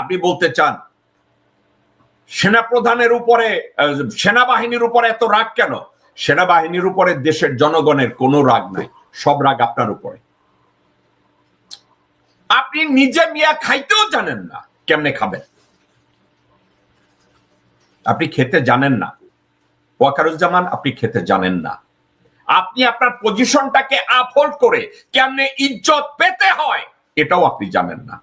আপনি বলতে চান, সেনাপ্রধানের উপরে সেনাবাহিনীর উপরে এত রাগ কেন? সেনাবাহিনীর উপরে দেশের জনগণের কোনো রাগ নাই, সব রাগ আপনার উপরে। আপনি নিজে মিয়া খাইতেও জানেন না কেমনে খাবেন। আপনি খেতে জানেন না। ওয়াকারুজ্জামান, আপনি খেতে জানেন না। আপনি আপনার পজিশনটাকে আপহোল্ড করে কেমনে ইজ্জত পেতে হয়, এটাও আপনি জানেন না।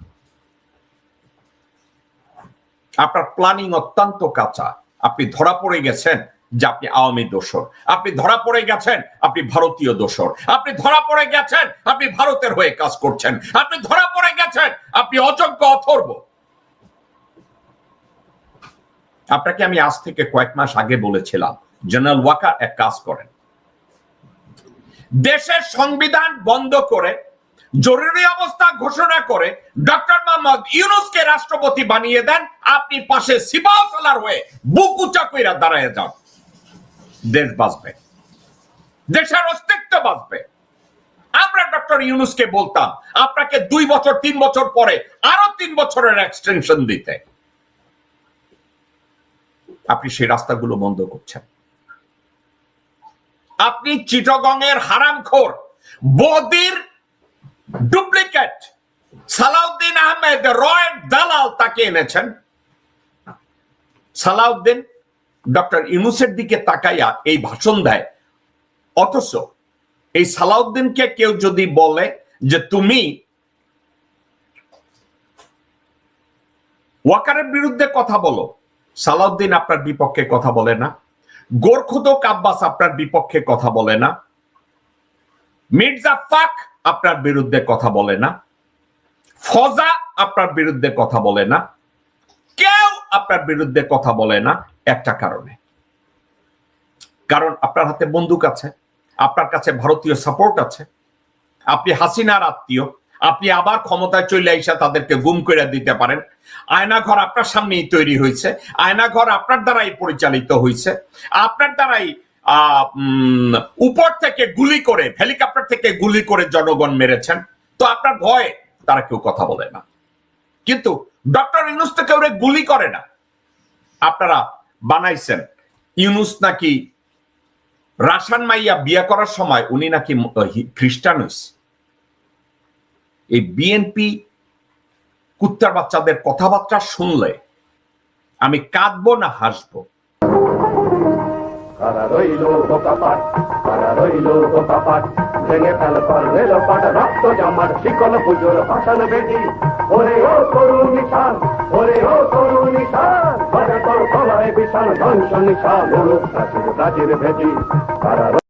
আপনার প্ল্যানিং অত্যন্ত কাঁচা। আপনি ধরা পড়ে গেছেন যে আপনি আওয়ামী দোসর আপনি ধরা পড়ে গেছেন, আপনি ভারতীয় দোসর আপনি ধরা পড়ে গেছেন, আপনি ভারতের হয়ে কাজ করছেন। আপনি ধরা পড়ে গেছেন, আপনি অযোগ্য অথর্ব। আপনাকে আমি আজ থেকে কয়েক মাস আগে বলেছিলাম জেনারেল ওয়াকার এক কাজ করেন। দেশের সংবিধান বন্ধ করে জরুরি অবস্থা ঘোষণা করে ডক্টর মোহাম্মদ ইউনুসকে রাষ্ট্রপতি বানিয়ে দেন। আপনি পাশে সিপাহসালার হয়ে বুক উঁচা কইরা দাঁড়ায় যান। দেশ বাঁচবে। দেশের অস্তিত্ব বাঁচবে। আমরা ডক্টর ইউনুসকে বলতাম, আপনাকে দুই বছর, তিন বছর পরে আরও তিন বছরের এক্সটেনশন দিতে। আপনি সেই রাস্তাগুলো বন্ধ করছেন। আপনি চিটগংয়ের হারামখোর, বদির ডুপ্লিকেট। সালাউদ্দিন আহমেদ রয়ের দালাল তাকে এনেছেন। সালাউদ্দিন ডক্টর ইউনুসের দিকে তাকাইয়া এই ভাষণ দেয়। অথচ এই সালাউদ্দিনকে কেউ যদি বলে যে তুমি ওয়াকারের বিরুদ্ধে কথা বলো, সালাউদ্দিন আপনার বিপক্ষে কথা বলে না। গোরখুদক আব্বাস আপনার বিপক্ষে কথা বলে না। মির্জা ফাক আপনার বিরুদ্ধে কথা বলে না। ফজা আপনার বিরুদ্ধে কথা বলে না। কেউ আপনার বিরুদ্ধে কথা বলে না একটা কারণে। কারণ আপনার হাতে বন্দুক আছে, আপনার কাছে ভারতীয় সাপোর্ট আছে, আপনি হাসিনার আত্মীয়, আপনি আবার ক্ষমতায় চলে আইসা তাদেরকে গুম করে দিতে পারেন। আয়নাঘর আপনার সামনেই তৈরি হয়েছে, আয়নাঘর আপনার দ্বারাই পরিচালিত হয়েছে। আপনার দ্বারাই উপর থেকে গুলি করে, হেলিকপ্টার থেকে গুলি করে জনগণ মেরেছেন। তো আপনার ভয়ে তারা কেউ কথা বলে না। কিন্তু ডক্টর ইউনুস তো কেউ গুলি করে না। আপনারা বানাইছেন। ইউনুস নাকি রাসান মাইয়া বিয়ে করার সময় উনি নাকি খ্রিস্টান এই বিএনপি কুত্তার বাচ্চাদের কথাবার্তা শুনলে আমি কাঁদবো না, হাসবো। কারা রইল বোকাপাট কারা রইল বোকাপাট ভেঙে ফেল পর রেল পাট রক্ত জমাট শিকল পুজোর ভাষণ বেদি ওরে ও তরুণ নিশান, ওরে ও তরুণ নিশান বাজা তোর গলায় বিশাল ধ্বংস নিশান প্রাচীর প্রাচীর ভেদি কারা